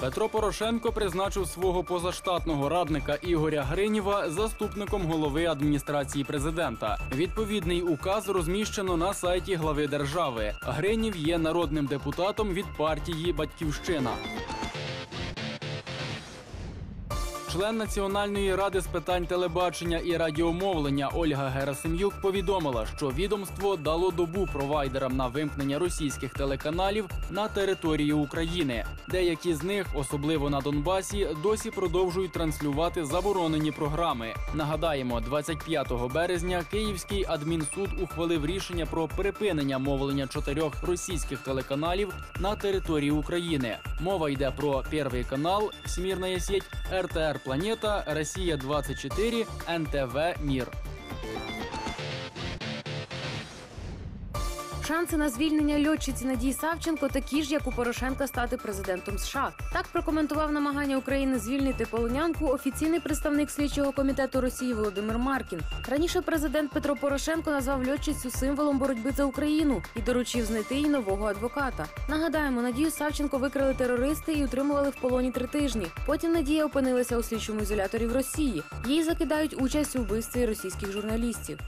Петро Порошенко призначив свого позаштатного радника Ігоря Гриніва заступником голови адміністрації президента. Відповідний указ розміщено на сайті глави держави. Гринів є народним депутатом від партії Батьківщина. Член Національної ради з питань телебачення і радіомовлення Ольга Герасим'юк повідомила, що відомство дало добу провайдерам на вимкнення російських телеканалів на території України. Деякі з них, особливо на Донбасі, досі продовжують транслювати заборонені програми. Нагадаємо, 25 березня Київський адмінсуд ухвалив рішення про припинення мовлення чотирьох російських телеканалів на території України. Мова йде про Перший канал, Всемірна сеть, РТР Планета, Росія 24, НТВ Мір. Шанси на звільнення льотчиці Надії Савченко такі ж, як у Порошенка стати президентом США. Так прокоментував намагання України звільнити полонянку офіційний представник слідчого комітету Росії Володимир Маркін. Раніше президент Петро Порошенко назвав льотчицю символом боротьби за Україну і доручив знайти їй нового адвоката. Нагадаємо, Надію Савченко викрили терористи і утримували в полоні три тижні. Потім Надія опинилася у слідчому ізоляторі в Росії. Їй закидають участь у вбивстві російських журналістів.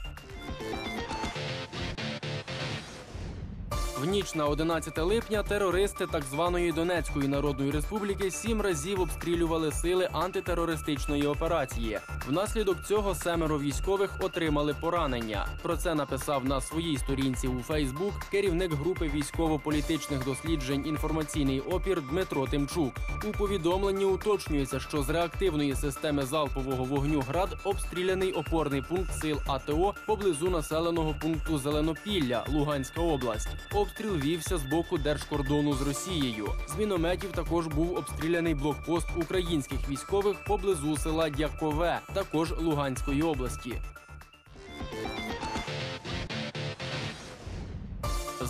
В ніч на 11 липня терористи так званої Донецької Народної Республіки сім разів обстрілювали сили антитерористичної операції. Внаслідок цього семеро військових отримали поранення. Про це написав на своїй сторінці у Фейсбук керівник групи військово-політичних досліджень інформаційний опір Дмитро Тимчук. У повідомленні уточнюється, що з реактивної системи залпового вогню град обстріляний опорний пункт сил АТО поблизу населеного пункту Зеленопілля, Луганська область. Обстріл вівся з боку держкордону з Росією. З мінометів також був обстріляний блокпост українських військових поблизу села Дякове, також Луганської області.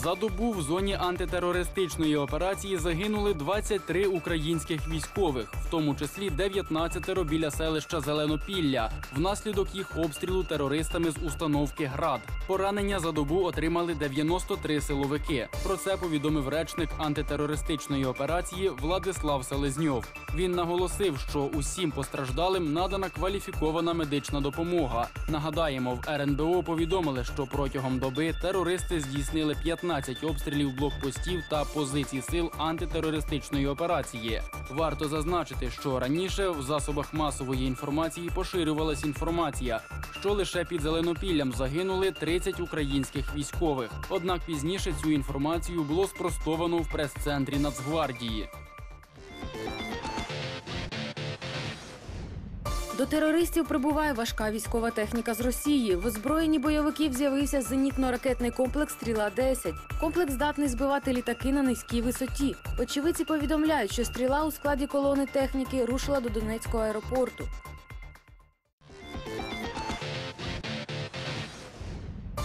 За добу в зоні антитерористичної операції загинули 23 українських військових, в тому числі 19 біля селища Зеленопілля, внаслідок їх обстрілу терористами з установки ГРАД. Поранення за добу отримали 93 силовики. Про це повідомив речник антитерористичної операції Владислав Селезньов. Він наголосив, що усім постраждалим надана кваліфікована медична допомога. Нагадаємо, в РНБО повідомили, що протягом доби терористи здійснили 15 обстрілів блокпостів та позицій сил антитерористичної операції. Варто зазначити, що раніше в засобах масової інформації поширювалась інформація, що лише під Зеленопіллям загинули 30 українських військових. Однак пізніше цю інформацію було спростовано в прес-центрі Нацгвардії. До терористів прибуває важка військова техніка з Росії. В озброєнні бойовиків з'явився зенітно-ракетний комплекс Стріла 10 Комплекс здатний збивати літаки на низькій висоті. Очевидці повідомляють, що стріла у складі колони техніки рушила до Донецького аеропорту.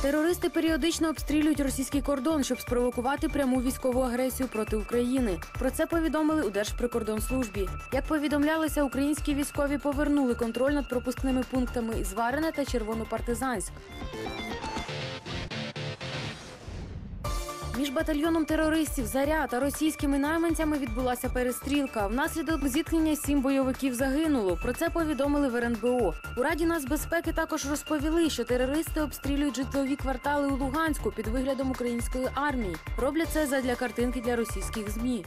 Терористи періодично обстрілюють російський кордон, щоб спровокувати пряму військову агресію проти України. Про це повідомили у Держприкордонслужбі. Як повідомлялося, українські військові повернули контроль над пропускними пунктами Зварене та Червонопартизанськ. Між батальйоном терористів Заря та російськими найманцями відбулася перестрілка. Внаслідок зіткнення сім бойовиків загинуло. Про це повідомили в РНБО. У Раді нацбезпеки також розповіли, що терористи обстрілюють житлові квартали у Луганську під виглядом української армії. Роблять це задля картинки для російських змі.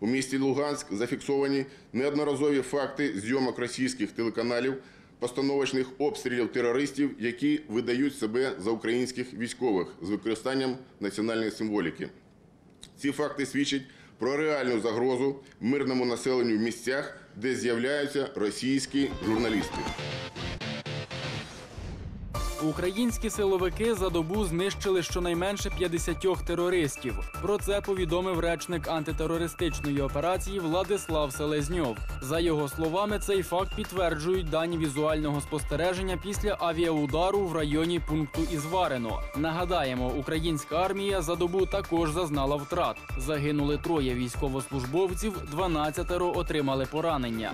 У місті Луганськ зафіксовані неодноразові факти зйомок російських телеканалів, постановочних обстрілів терористів, які видають себе за українських військових з використанням національної символіки. Ці факти свідчать про реальну загрозу мирному населенню в місцях, де з'являються російські журналісти. Українські силовики за добу знищили щонайменше 50 терористів. Про це повідомив речник антитерористичної операції Владислав Селезньов. За його словами, цей факт підтверджують дані візуального спостереження після авіаудару в районі пункту Ізварено. Нагадаємо, українська армія за добу також зазнала втрат. Загинули троє військовослужбовців, 12 отримали поранення.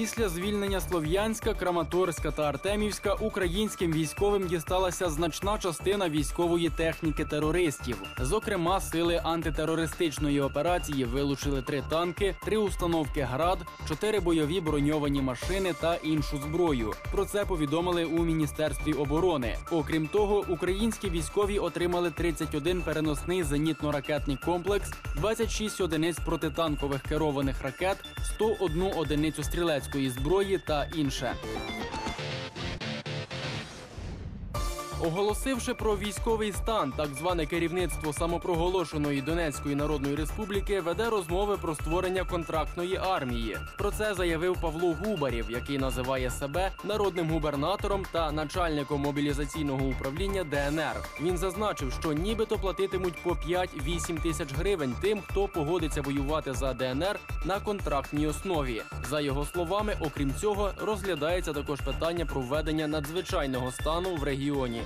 Після звільнення Слов'янська, Краматорська та Артемівська українським військовим дісталася значна частина військової техніки терористів. Зокрема, сили антитерористичної операції вилучили три танки, три установки ГРАД, чотири бойові броньовані машини та іншу зброю. Про це повідомили у міністерстві оборони. Окрім того, українські військові отримали 31 переносний зенітно-ракетний комплекс, 26 одиниць протитанкових керованих ракет, 101 одиницю стрілецької зброї та інше. Оголосивши про військовий стан, так зване керівництво самопроголошеної Донецької Народної Республіки веде розмови про створення контрактної армії. Про це заявив Павло Губарєв, який називає себе народним губернатором та начальником мобілізаційного управління ДНР. Він зазначив, що нібито платитимуть по 5-8 тисяч гривень тим, хто погодиться воювати за ДНР на контрактній основі. За його словами, окрім цього, розглядається також питання про введення надзвичайного стану в регіоні.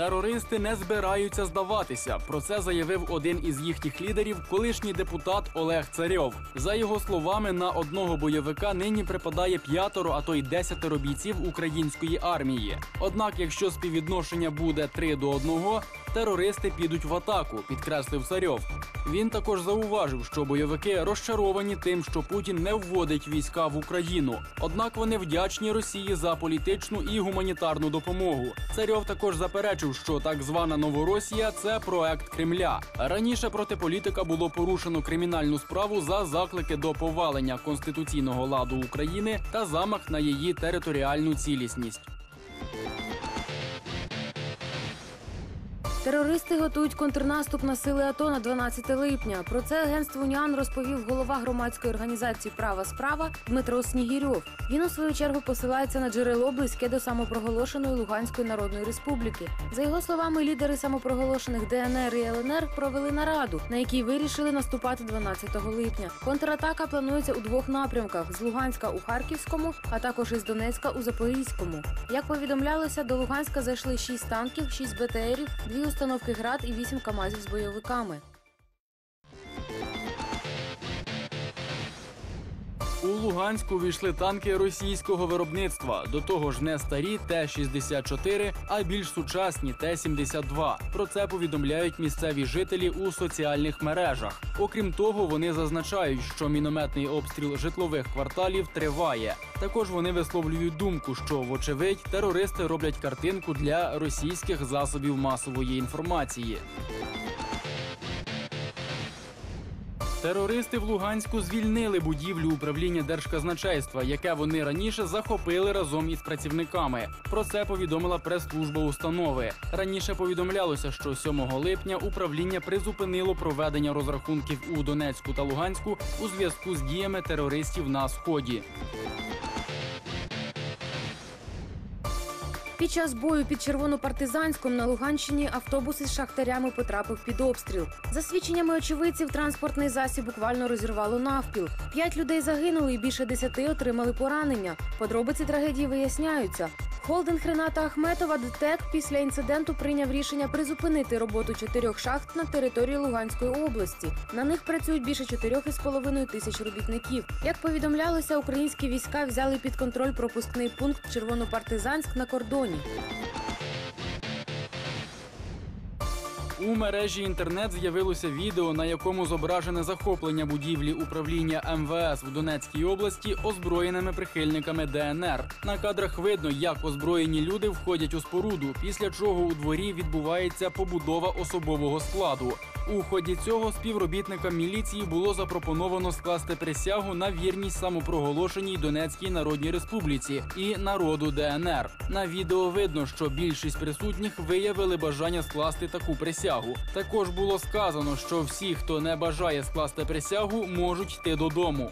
Терористи не збираються здаватися. Про це заявив один із їхніх лідерів, колишній депутат Олег Царьов. За його словами, на одного бойовика нині припадає п'ятеро, а то й десятеро бійців української армії. Однак, якщо співвідношення буде 3 до 1, терористи підуть в атаку, підкреслив Царьов. Він також зауважив, що бойовики розчаровані тим, що Путін не вводить війська в Україну. Однак вони вдячні Росії за політичну і гуманітарну допомогу. Царьов також заперечив, що так звана Новоросія це проект Кремля. Раніше проти політика було порушено кримінальну справу за заклики до повалення конституційного ладу України та замах на її територіальну цілісність. Терористи готують контрнаступ на сили АТО на 12 липня. Про це агентство Уніан розповів голова громадської організації Права справа Дмитро Снігірьов. Він у свою чергу посилається на джерело близьке до самопроголошеної Луганської Народної Республіки. За його словами, лідери самопроголошених ДНР і ЛНР провели нараду, на якій вирішили наступати 12 липня. Контратака планується у двох напрямках: з Луганська у Харківському, а також із Донецька у Запорізькому. Як повідомлялося, до Луганська зайшли 6 танків, 6 БТРів, дві установки град і 8 КАМАЗів з бойовиками. У Луганську війшли танки російського виробництва. До того ж, не старі Т-64, а більш сучасні Т-72. Про це повідомляють місцеві жителі у соціальних мережах. Окрім того, вони зазначають, що мінометний обстріл житлових кварталів триває. Також вони висловлюють думку, що вочевидь терористи роблять картинку для російських засобів масової інформації. Терористи в Луганську звільнили будівлю управління Держказначейства, яке вони раніше захопили разом із працівниками. Про це повідомила прес-служба установи. Раніше повідомлялося, що 7 липня управління призупинило проведення розрахунків у Донецьку та Луганську у зв'язку з діями терористів на сході. Під час бою під Червонопартизанськом на Луганщині автобус із шахтарями потрапив під обстріл. За свідченнями очевидців, транспортний засіб буквально розірвало навпіл. П'ять людей загинули і більше десяти отримали поранення. Подробиці трагедії виясняються. Холдинг Рената Ахметова ДТЕК після інциденту прийняв рішення призупинити роботу чотирьох шахт на території Луганської області. На них працюють більше чотирьох із половиною тисяч робітників. Як повідомлялося, українські війська взяли під контроль пропускний пункт Червонопартизанськ на кордоні. У мережі інтернет з'явилося відео, на якому зображене захоплення будівлі управління МВС в Донецькій області озброєними прихильниками ДНР. На кадрах видно, як озброєні люди входять у споруду, після чого у дворі відбувається побудова особового складу. У ході цього співробітникам міліції було запропоновано скласти присягу на вірність самопроголошеній Донецькій Народній Республіці і народу ДНР. На відео видно, що більшість присутніх виявили бажання скласти таку присягу. Також було сказано, що всі, хто не бажає скласти присягу, можуть йти додому.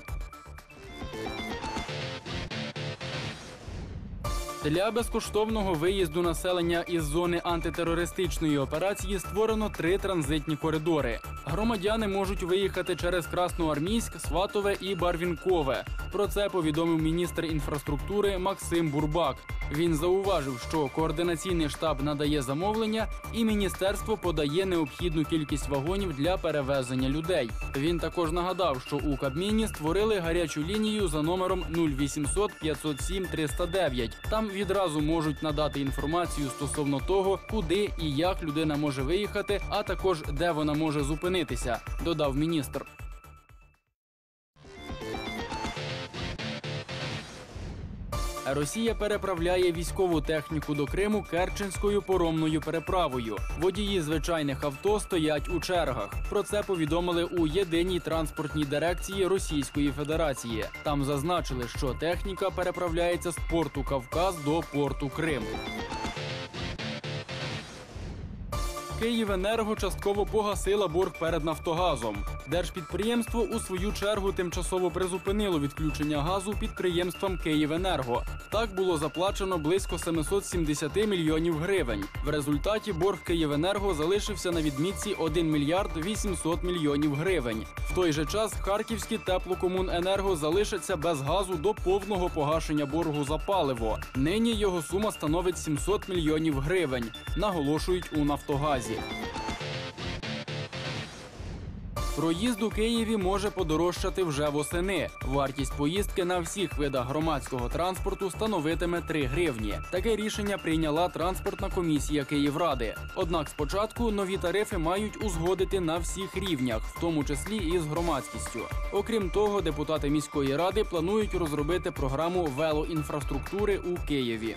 Для безкоштовного виїзду населення із зони антитерористичної операції створено три транзитні коридори. Громадяни можуть виїхати через Красноармійськ, Сватове і Барвінкове. Про це повідомив міністр інфраструктури Максим Бурбак. Він зауважив, що координаційний штаб надає замовлення, і міністерство подає необхідну кількість вагонів для перевезення людей. Він також нагадав, що у Кабміні створили гарячу лінію за номером 0800 507 309. Там відразу можуть надати інформацію стосовно того, куди і як людина може виїхати, а також де вона може зупинитися, додав міністр. Росія переправляє військову техніку до Криму Керченською поромною переправою. Водії звичайних авто стоять у чергах. Про це повідомили у єдиній транспортній дирекції Російської Федерації. Там зазначили, що техніка переправляється з порту Кавказ до порту Крим. Київенерго частково погасила борг перед Нафтогазом. Держпідприємство у свою чергу тимчасово призупинило відключення газу підприємствам Київенерго. Так було заплачено близько 770 мільйонів гривень. В результаті борг Київенерго залишився на відмітці 1 мільярд 800 мільйонів гривень. В той же час Харківські теплокомуненерго залишаться без газу до повного погашення боргу за паливо. Нині його сума становить 700 мільйонів гривень. Наголошують у Нафтогазі. Проїзд у Києві може подорожчати вже восени. Вартість поїздки на всіх видах громадського транспорту становитиме 3 гривні. Таке рішення прийняла транспортна комісія Київради. Однак спочатку нові тарифи мають узгодити на всіх рівнях, в тому числі і з громадськістю. Окрім того, депутати міської ради планують розробити програму велоінфраструктури у Києві.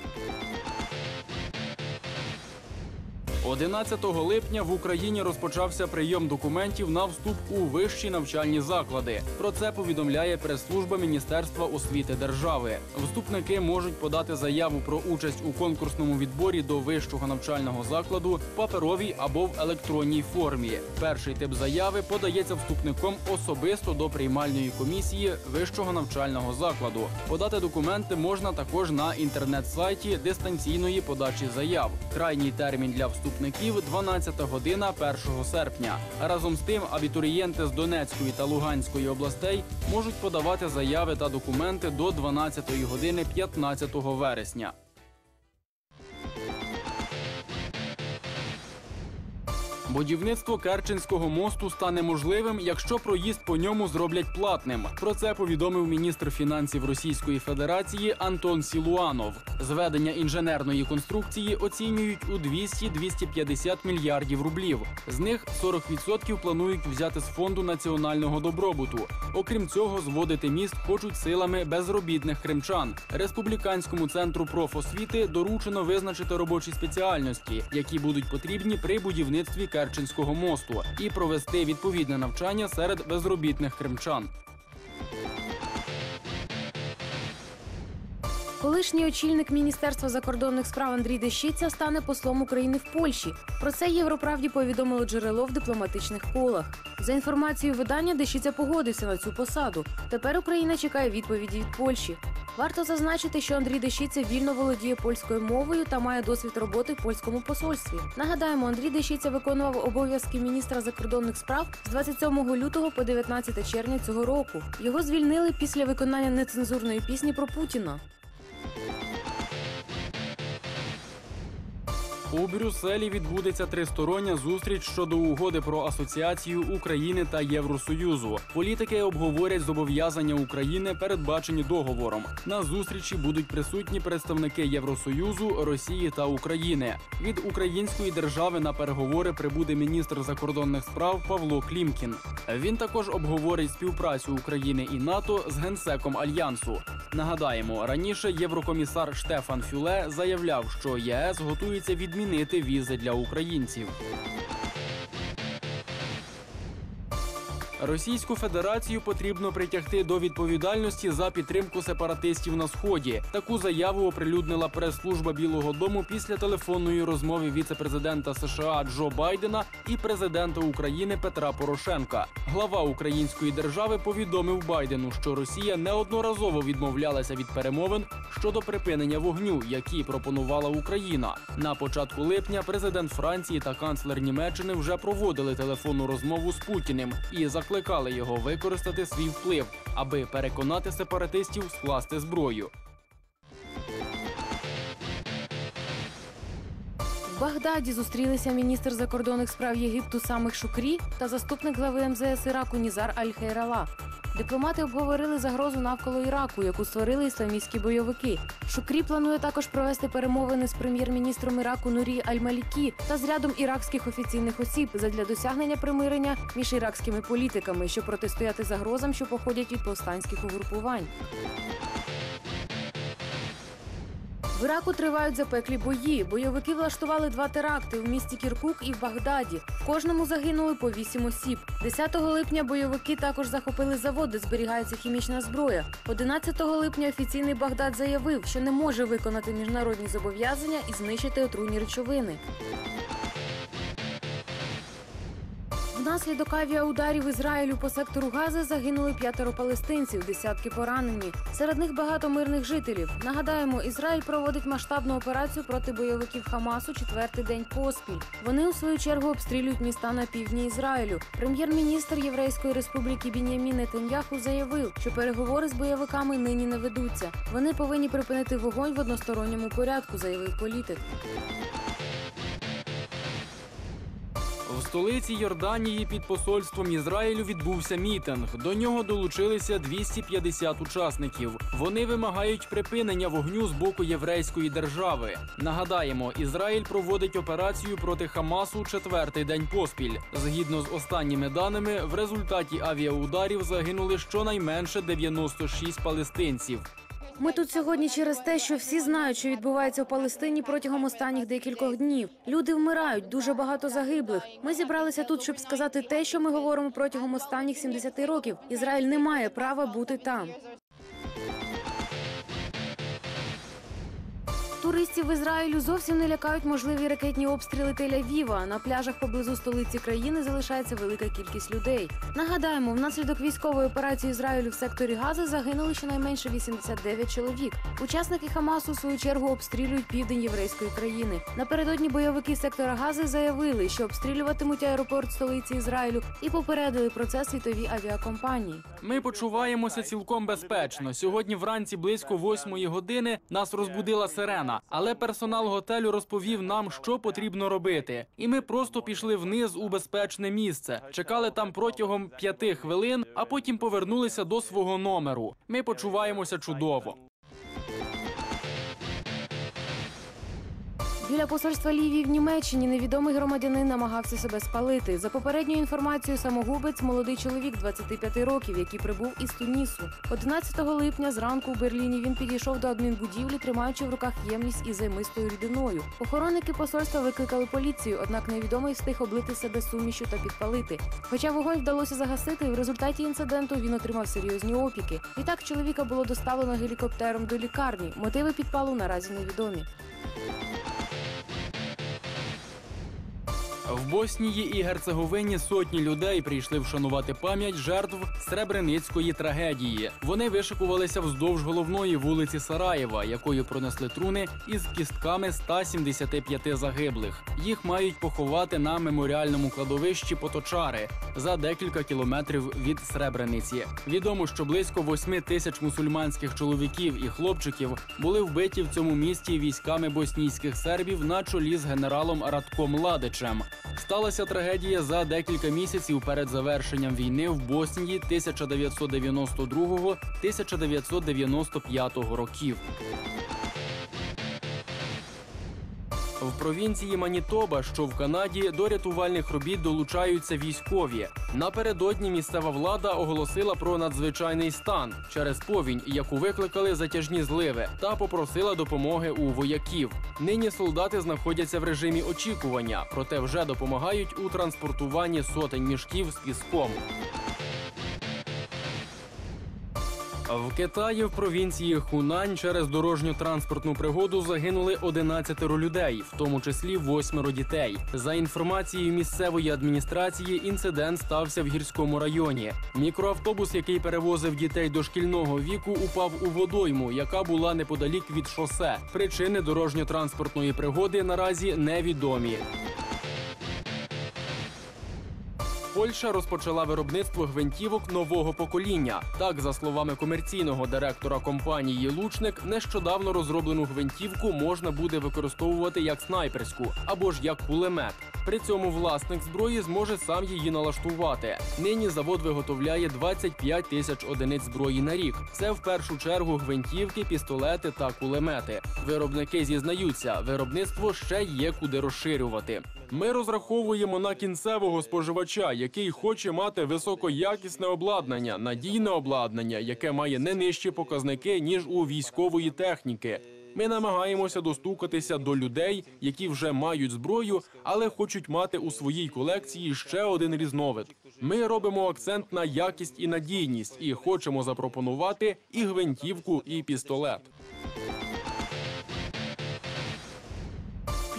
11 липня в Україні розпочався прийом документів на вступ у вищі навчальні заклади. Про це повідомляє прес-служба Міністерства освіти держави. Вступники можуть подати заяву про участь у конкурсному відборі до вищого навчального закладу в паперовій або в електронній формі. Перший тип заяви подається вступником особисто до приймальної комісії вищого навчального закладу. Подати документи можна також на інтернет-сайті дистанційної подачі заяв. Крайній термін для вступників 12 година 1 серпня. Разом з тим, абітурієнти з Донецької та Луганської областей можуть подавати заяви та документи до 12 години 15 вересня. Будівництво Керченського мосту стане можливим, якщо проїзд по ньому зроблять платним. Про це повідомив міністр фінансів Російської Федерації Антон Сілуанов. Зведення інженерної конструкції оцінюють у 200-250 мільярдів рублів. З них 40% планують взяти з фонду національного добробуту. Окрім цього, зводити міст хочуть силами безробітних кримчан. Республіканському центру профосвіти доручено визначити робочі спеціальності, які будуть потрібні при будівництві Керченського мосту, і провести відповідне навчання серед безробітних кримчан. Колишній очільник Міністерства закордонних справ Андрій Дещиця стане послом України в Польщі. Про це Європравді повідомило джерело в дипломатичних колах. За інформацією видання, Дещиця погодився на цю посаду. Тепер Україна чекає відповіді від Польщі. Варто зазначити, що Андрій Дещиця вільно володіє польською мовою та має досвід роботи в польському посольстві. Нагадаємо, Андрій Дещиця виконував обов'язки міністра закордонних справ з 27 лютого по 19 червня цього року. Його звільнили після виконання нецензурної пісні про Путіна. У Брюсселі відбудеться тристороння зустріч щодо угоди про асоціацію України та Євросоюзу. Політики обговорять зобов'язання України, передбачені договором. На зустрічі будуть присутні представники Євросоюзу, Росії та України. Від української держави на переговори прибуде міністр закордонних справ Павло Клімкін. Він також обговорить співпрацю України і НАТО з генсеком альянсу. Нагадаємо, раніше єврокомісар Штефан Фюле заявляв, що ЄС готується відмінити візи для українців. Російську Федерацію потрібно притягти до відповідальності за підтримку сепаратистів на сході. Таку заяву оприлюднила прес-служба Білого Дому після телефонної розмови віце-президента США Джо Байдена і президента України Петра Порошенка. Глава української держави повідомив Байдену, що Росія неодноразово відмовлялася від перемовин щодо припинення вогню, які пропонувала Україна. На початку липня президент Франції та канцлер Німеччини вже проводили телефонну розмову з Путіним і закликали його використати свій вплив, аби переконати сепаратистів скласти зброю. Багдаді зустрілися міністр закордонних справ Єгипту Самих Шукрі та заступник глави МЗС Іраку Нізар Аль-Хейрала. Дипломати обговорили загрозу навколо Іраку, яку створили ісламістські бойовики. Шукрі планує також провести перемовини з прем'єр-міністром Іраку Нурі Аль-Малікі та з рядом іракських офіційних осіб задля досягнення примирення між іракськими політиками, щоб протистояти загрозам, що походять від повстанських угрупувань. В Іраку тривають запеклі бої. Бойовики влаштували два теракти в місті Кіркук і в Багдаді. В кожному загинули по вісім осіб. 10 липня бойовики також захопили завод, де зберігається хімічна зброя. 11 липня офіційний Багдад заявив, що не може виконати міжнародні зобов'язання і знищити отруйні речовини. Внаслідок авіаударів Ізраїлю по сектору Гази загинули п'ятеро палестинців, десятки поранені. Серед них багато мирних жителів. Нагадаємо, Ізраїль проводить масштабну операцію проти бойовиків Хамасу четвертий день поспіль. Вони у свою чергу обстрілюють міста на півдні Ізраїлю. Прем'єр-міністр Єврейської республіки Бін'ямін Нетаньяху заявив, що переговори з бойовиками нині не ведуться. Вони повинні припинити вогонь в односторонньому порядку, заявив політик. Столиці Йорданії під посольством Ізраїлю відбувся мітинг. До нього долучилися 250 учасників. Вони вимагають припинення вогню з боку єврейської держави. Нагадаємо, Ізраїль проводить операцію проти Хамасу четвертий день поспіль. Згідно з останніми даними, в результаті авіаударів загинули щонайменше 96 палестинців. Ми тут сьогодні через те, що всі знають, що відбувається в Палестині протягом останніх декількох днів. Люди вмирають, дуже багато загиблих. Ми зібралися тут, щоб сказати те, що ми говоримо протягом останніх 70 років. Ізраїль не має права бути там. Туристів в Ізраїлю зовсім не лякають можливі ракетні обстріли Тель-Авіва. На пляжах поблизу столиці країни залишається велика кількість людей. Нагадаємо, внаслідок військової операції Ізраїлю в секторі Гази загинули щонайменше 89 чоловік. Учасники Хамасу в свою чергу обстрілюють південь єврейської країни. Напередодні бойовики сектора Гази заявили, що обстрілюватимуть аеропорт столиці Ізраїлю і попередили про це світові авіакомпанії. Ми почуваємося цілком безпечно. Сьогодні вранці близько восьмої години нас розбудила сирена, але персонал готелю розповів нам, що потрібно робити. І ми просто пішли вниз у безпечне місце. Чекали там протягом п'яти хвилин, а потім повернулися до свого номеру. Ми почуваємося чудово. Біля посольства Лівії в Німеччині невідомий громадянин намагався себе спалити. За попередньою інформацією, самогубець молодий чоловік 25 років, який прибув із Тунісу. 11 липня зранку у Берліні він підійшов до адмінбудівлі, тримаючи в руках ємність із займистою рідиною. Охоронники посольства викликали поліцію, однак невідомий встиг облити себе сумішю та підпалити. Хоча вогонь вдалося загасити, в результаті інциденту він отримав серйозні опіки. Відтак чоловіка було доставлено гелікоптером до лікарні. Мотиви підпалу наразі невідомі. В Боснії і Герцеговині сотні людей прийшли вшанувати пам'ять жертв Сребреницької трагедії. Вони вишикувалися вздовж головної вулиці Сараєва, якою пронесли труни із кістками 175 загиблих. Їх мають поховати на меморіальному кладовищі Поточари за декілька кілометрів від Сребрениці. Відомо, що близько 8 тисяч мусульманських чоловіків і хлопчиків були вбиті в цьому місті військами боснійських сербів на чолі з генералом Радком Ладичем. Сталася трагедія за декілька місяців перед завершенням війни в Боснії 1992-1995 років. В провінції Манітоба, що в Канаді, до рятувальних робіт долучаються військові. Напередодні місцева влада оголосила про надзвичайний стан через повінь, яку викликали затяжні зливи, та попросила допомоги у вояків. Нині солдати знаходяться в режимі очікування, проте вже допомагають у транспортуванні сотень мішків з піском. В Китаї в провінції Хунань через дорожньо-транспортну пригоду загинули 11 людей, в тому числі восьмеро дітей. За інформацією місцевої адміністрації, інцидент стався в гірському районі. Мікроавтобус, який перевозив дітей дошкільного віку, упав у водойму, яка була неподалік від шосе. Причини дорожньо-транспортної пригоди наразі невідомі. Польща розпочала виробництво гвинтівок нового покоління. Так, за словами комерційного директора компанії Лучник, нещодавно розроблену гвинтівку можна буде використовувати як снайперську або ж як кулемет. При цьому власник зброї зможе сам її налаштувати. Нині завод виготовляє 25 тисяч одиниць зброї на рік. Це в першу чергу гвинтівки, пістолети та кулемети. Виробники зізнаються, виробництво ще є куди розширювати. Ми розраховуємо на кінцевого споживача, який хоче мати високоякісне обладнання, надійне обладнання, яке має не нижчі показники ніж у військової техніки. Ми намагаємося достукатися до людей, які вже мають зброю, але хочуть мати у своїй колекції ще один різновид. Ми робимо акцент на якість і надійність і хочемо запропонувати і гвинтівку, і пістолет.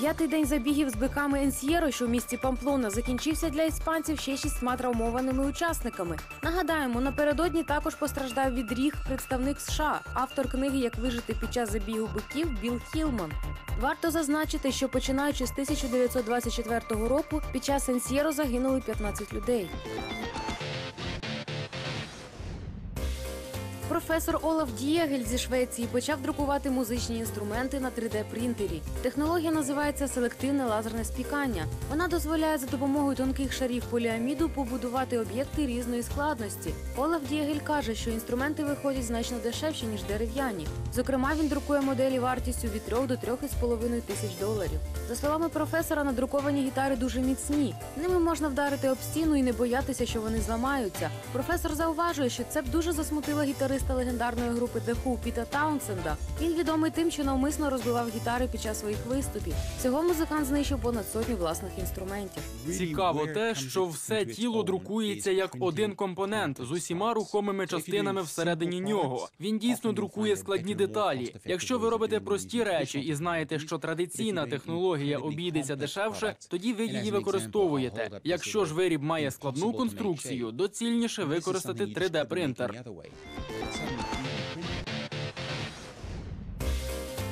П'ятий день забігів з биками Енсьєро, що в місті Памплона, закінчився для іспанців ще шістьма травмованими учасниками. Нагадаємо, напередодні також постраждав від ріг представник США, автор книги Як вижити під час забігу биків Білл Хілман. Варто зазначити, що починаючи з 1924 року під час Енсьєро загинули 15 людей. Професор Олаф Дієгель зі Швеції почав друкувати музичні інструменти на 3D-принтері. Технологія називається селективне лазерне спікання. Вона дозволяє за допомогою тонких шарів поліаміду побудувати об'єкти різної складності. Олаф Дієгель каже, що інструменти виходять значно дешевші ніж дерев'яні. Зокрема, він друкує моделі вартістю від 3 до 3,5 тисяч доларів. За словами професора, надруковані гітари дуже міцні. Ними можна вдарити об стіну і не боятися, що вони зламаються. Професор зауважує, що це б дуже засмутило гітариста легендарної групи The Who Піта Таунсенда. Він відомий тим, що навмисно розбивав гітари під час своїх виступів. Всього музикант знищив понад сотню власних інструментів. Цікаво те, що все тіло друкується як один компонент з усіма рухомими частинами всередині нього. Він дійсно друкує складні деталі. Якщо ви робите прості речі і знаєте, що традиційна технологія обійдеться дешевше, тоді ви її використовуєте. Якщо ж виріб має складну конструкцію, доцільніше використати 3D принтер.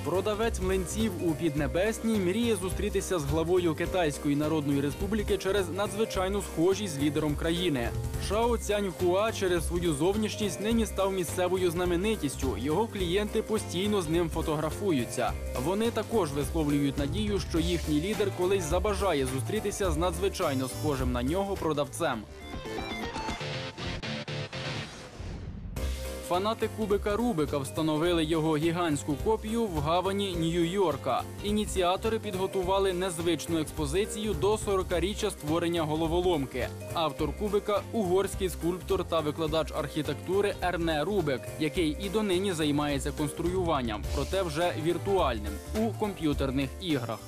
Продавець млинців у Піднебесній мріє зустрітися з главою Китайської Народної Республіки через надзвичайну схожість з лідером країни. Шао Цяньхуа через свою зовнішність нині став місцевою знаменитістю. Його клієнти постійно з ним фотографуються. Вони також висловлюють надію, що їхній лідер колись забажає зустрітися з надзвичайно схожим на нього продавцем. Фанати кубика Рубика встановили його гігантську копію в гавані Нью-Йорка. Ініціатори підготували незвичну експозицію до 40-річчя створення головоломки. Автор кубика угорський скульптор та викладач архітектури Ерне Рубик, який і донині займається конструюванням, проте вже віртуальним у комп'ютерних іграх.